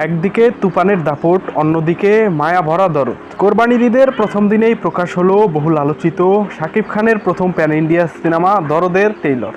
একদিকে তুফানের দাপট, অন্যদিকে মায়া ভরা দরদ। কোরবানির ঈদের প্রথম দিনেই প্রকাশ হলো বহুল আলোচিত শাকিব খানের প্রথম প্যান ইন্ডিয়া সিনেমা দরদের টেইলর।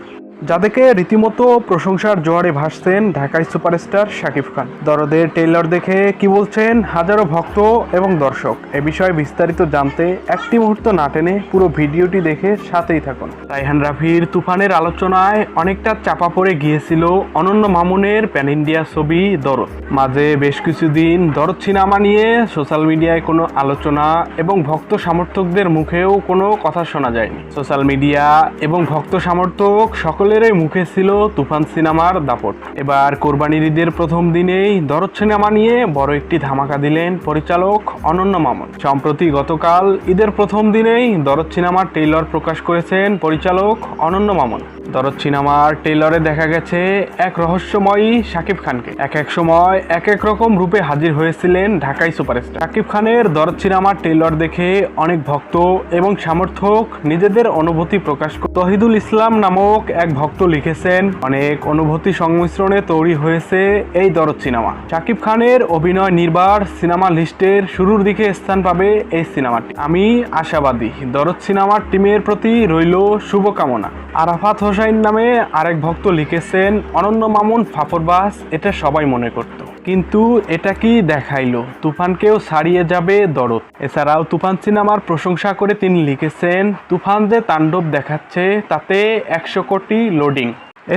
যাদেরকে রীতিমতো প্রশংসার জোয়ারে ভাসছেন ঢাকাই সুপারস্টার শাকিব খান। দরদের টেইলর দেখে কি বলছেন হাজারো ভক্ত এবং দর্শক, এ বিষয়ে বিস্তারিত জানতে একটি মুহূর্ত না টেনে পুরো ভিডিওটি দেখে সাথেই থাকুন। রাইহান রাফির তুফানের আলোচনায় অনেকটা চাপা পড়ে গিয়েছিল অনন্য মামুনের প্যান ইন্ডিয়া ছবি দরদ। মাঝে বেশ কিছুদিন দরদ সিনেমা নিয়ে সোশ্যাল মিডিয়ায় কোনো আলোচনা এবং ভক্ত সমর্থকদের মুখেও কোনো কথা শোনা যায়নি। সোশ্যাল মিডিয়া এবং ভক্ত সমর্থক সকলেরই মুখে ছিল তুফান সিনেমার দাপট। এবার কোরবানির ঈদের প্রথম দিনেই দরদ সিনেমা নিয়ে বড় একটি ধামাকা দিলেন পরিচালক অনন্য মামুন। সম্প্রতি গতকাল ঈদের প্রথম দিনেই দরদ সিনেমার টেইলর প্রকাশ করেছেন পরিচালক অনন্য মামুন। দরদ সিনেমার টেইলরে দেখা গেছে এক রহস্যময়ী শাকিব খানকে। এক এক সময় এক এক রকম রূপে হাজির হয়েছিলেন ঢাকাই সুপারস্টার। শাকিব খানের দরদ সিনেমার টেইলর দেখে অনেক ভক্ত এবং সমর্থক নিজেদের অনুভূতি প্রকাশ তহিদুল ইসলাম নামক এক ভক্ত লিখেছেন, অনেক অনুভূতি সংমিশ্রণে তৈরি হয়েছে এই দরদ সিনেমা। শাকিব খানের অভিনয় নির্বার সিনেমা লিস্টের শুরুর দিকে স্থান পাবে এই সিনেমাটি। আমি আশাবাদী, দরদ সিনেমার টিমের প্রতি রইল শুভকামনা। আরাফাত হোসাইন নামে আরেক ভক্ত লিখেছেন, অনন্য মামুন ফাফরবাস এটা সবাই মনে করত। কিন্তু এটা কি দেখাইলো? তুফানকেও ছাড়িয়ে যাবে দরদ। এছাড়াও তুফান সিনেমার প্রশংসা করে তিনি লিখেছেন, তুফান যে তাণ্ডব দেখাচ্ছে, তাতে একশো কোটি লোডিং।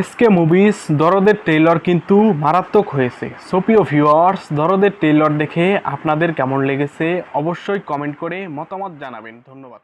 এসকে মুভিস দরদের টেইলর কিন্তু মারাত্মক হয়েছে। সোপিও ভিউয়ার্স দরদের টেইলর দেখে আপনাদের কেমন লেগেছে? অবশ্যই কমেন্ট করে মতামত জানাবেন। ধন্যবাদ।